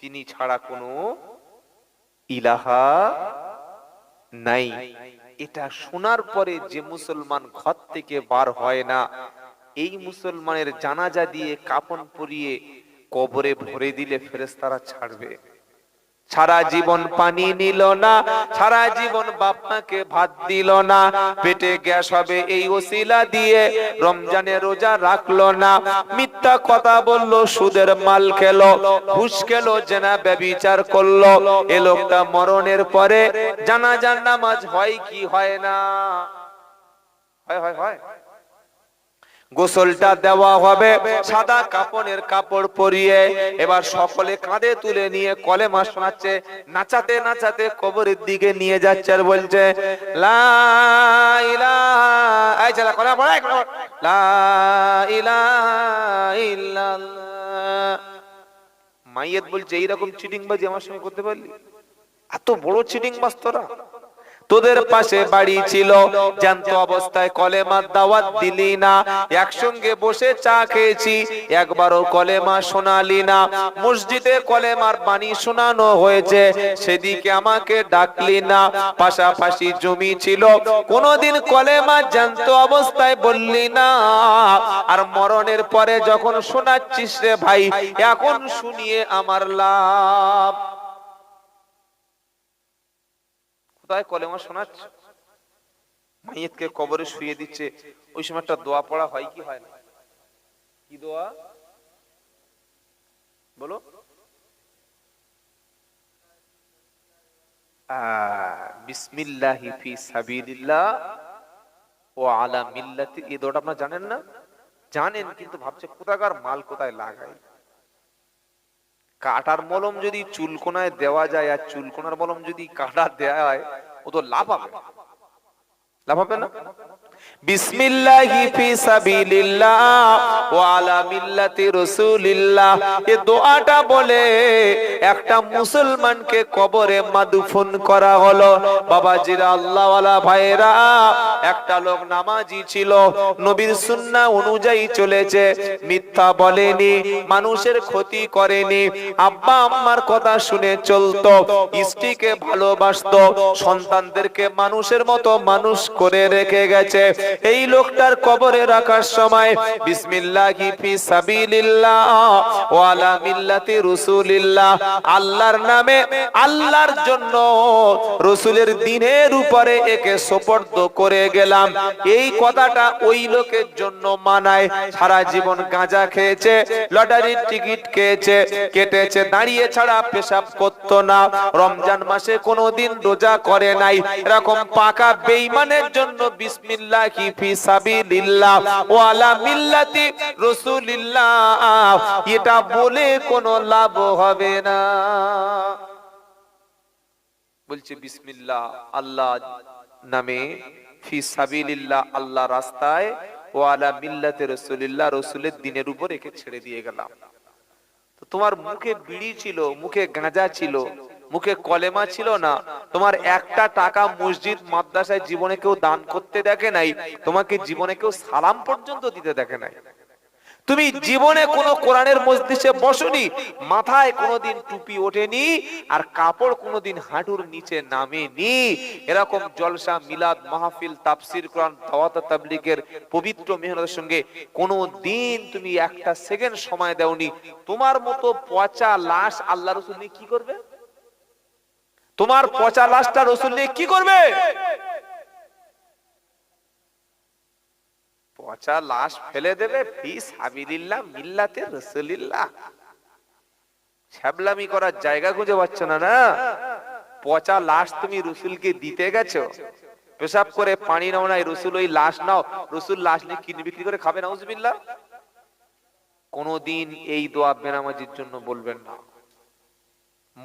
তিনি ছাড়া কোনো ইলাহা নাই। এটা শোনার পরে যে মুসলমান ঘর থেকে বার হয় না, এই মুসলমানের জানাজা দিয়ে কাপন পরিয়ে কবরে ভরে দিলে ফেরেস্তারা ছাড়বে। সারা জীবন পানি নিল না, সারা জীবন বাপমাকে ভাত দিল না। পেটে গ্যাস হবে এই ওসিলা দিয়ে, রমজানে রোজা রাখল না। মিথ্যা কথা বলল, সুদের মাল খেলো, ঘুষ খেলো, জেনা ব্যবিচার করল। এ লোকটা মরণের পরে জানাজার নামাজ হয় কি হয় না? হয় হয় হয়। গোসলটা দেওয়া হবে, সাদা কাপড়ের কাপড় পরিয়ে, এবার সকলে কাঁধে তুলে নিয়ে কলেমা শোনাচ্ছে, নাচাতে নাচাতে কবরের দিকে নিয়ে যাচ্ছে আর বলছে। মাইয়েত বলছে, এইরকম চিটিং বাজি আমার সঙ্গে করতে পারলি? এত বড় চিটিং বাজ তোরা। তোদের পাশে বাড়ি ছিল। জ্যান্ত অবস্থায় কলেমার দাওয়াত দিলি না। একসঙ্গে বসে চা খেয়েছি, একবারও কলেমা শোনালি না। মসজিদে কলেমার বাণী শোনানো হয়েছে, সেদিকে আমাকে ডাকলি না। পাশাপাশি জমি ছিল, কোনোদিন কলেমা জ্যান্ত অবস্থায় বললি না। আর মরণের পরে যখন শোনাচ্ছিস রে ভাই, এখন শুনিয়ে আমার লাভ। কোথায় কলেমা শোনাচ্ছে। মাইয়েতকে কবরে শুয়ে দিচ্ছে। ওই সময় একটা দোয়া পড়া হয় কি হয় না? কি দোয়া? বলো। জানেন না? জানেন, কিন্তু ভাবছে কোথাকার মাল কোথায় লাগাই কাটার মলম যদি চুলকোনায় দেওয়া যায় আর চুলকোনার মলম যদি কাটা দেওয়া হয়, ও তো লাভ হবে লাভ হবে না? বিসমিল্লাহি ফি সাবিলিল্লাহ ওয়া আলা মিল্লাতি রাসূলিল্লাহ। দোয়াটা বলে একটা মুসলমানকে কবরে করা হলো। ভাইরা একটা লোক নামাজি ছিল, নবীর সুন্নাহ অনুযায়ী চলেছে, মিথ্যা বলেনি, মানুষের ক্ষতি করেনি, আব্বা আম্মার কথা শুনে চলতো, স্ত্রীকে ভালোবাসতো, সন্তানদেরকে মানুষের মতো মানুষ করে রেখে গেছে। এই লোকটার কবরে রাখার সময়, বিসমিল্লাহি ফি সাবিলিল্লাহ ওয়া মিল্লাতি রাসূলিল্লাহ, আল্লাহর নামে আল্লাহর জন্য রসুলের দিনের উপরে একে সোপর্দ করে গেলাম। এই কথাটা ওই লোকের জন্য মানায়, সারা জীবন গাঁজা খেয়েছে, লটারির টিকিট খেয়েছে, কেটেছে, দাঁড়িয়ে ছাড়া পেশাব করতো না। রমজান মাসে কোনোদিন রোজা করে নাই। এরকম পাকা বেইমানের জন্য বিসমিল্লাহি ফি সাবিলিল্লাহ ওয়া আলা মিল্লাতি রাসূলিল্লাহ। এটা বলে কোনো লাভ হবে না। বলছে, বিসমিল্লাহ, আল্লাহ নামে ফি সাবিলিল্লাহ, আল্লাহ রাস্তায় ও আলা মিল্লাতে রসুলিল্লাহ, রসুলের দিনের উপর একে ছেড়ে দিয়ে গেলাম। তোমার মুখে বিড়ি ছিল, মুখে গাঁজা ছিল মুখে কলেমা ছিল না। তোমার একটা টাকা মসজিদ, মাদ্রাসায় জীবনে কেউ দান করতে দেখে নাই, তোমাকে জীবনে কেউ সালাম পর্যন্ত দিতে দেখে নাই। তুমি জীবনে কোনো কোরআনের মসজিদে বসনি, মাথায় কোনোদিন টুপি ওঠেনি আর কাপড় কোনোদিন হাঁটুর নিচে নামেনি। এরকম জলসা, মিলাদ, মাহফিল, তাফসির, কোরআন, দাওয়াত, তাবলিগের পবিত্র মেহনতের সঙ্গে কোনো দিন তুমি একটা সেকেন্ড সময় দেওনি। তোমার মতো পচা লাশ আল্লাহ রসুল কি করবে তোমার পচা লাশটা রসুল নিয়ে কি করবে? পচা লাশ ফেলে দেবে মিল্লাতে ছ্যাবলামি করার জায়গা খুঁজে পাচ্ছ না না? পচা লাশ তুমি রসুলকে দিতে গেছো। পেশাব করে পানি নাও নাই রসুল ওই লাশ নাও। রসুল লাশ নিয়ে কিনে বিক্রি করে খাবে না উজবিল্লাহ কোনদিন এই দোয়া বেনামাজির জন্য বলবেন না।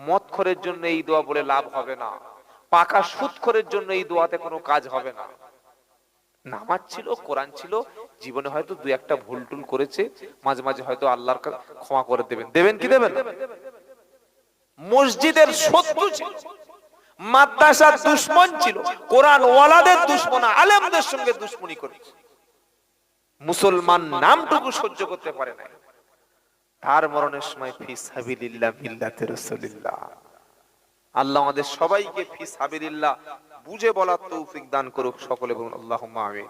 মদ খরের জন্য এই দোয়া বলে লাভ হবে না। পাকা সুদ খরের জন্য এই দোয়াতে কোনো কাজ হবে না। নামাজ ছিল, কোরআন ছিল, জীবনে হয়তো দু একটা ভুল টুল করেছে, মাঝে মাঝে হয়তো আল্লাহর ক্ষমা করে দেবেন। দেবেন কি দেবেন? মসজিদের শত্রু ছিল, মাদ্রাসার দুশ্মন ছিল কোরআন ওয়ালাদের দুশ্মন, আলেমদের সঙ্গে দুশ্মনী করেছে। মুসলমান নামটুকু সহ্য করতে পারে না তার মরণের সময় ফি সাবিলিল্লাহ মিল্লাতে রাসূলিল্লাহ। আল্লাহ আমাদের সবাইকে ফি সাবিলিল্লাহ বুঝে বলার তৌফিক দান করুক সকলে বলুন, আল্লাহুম্মা আমিন।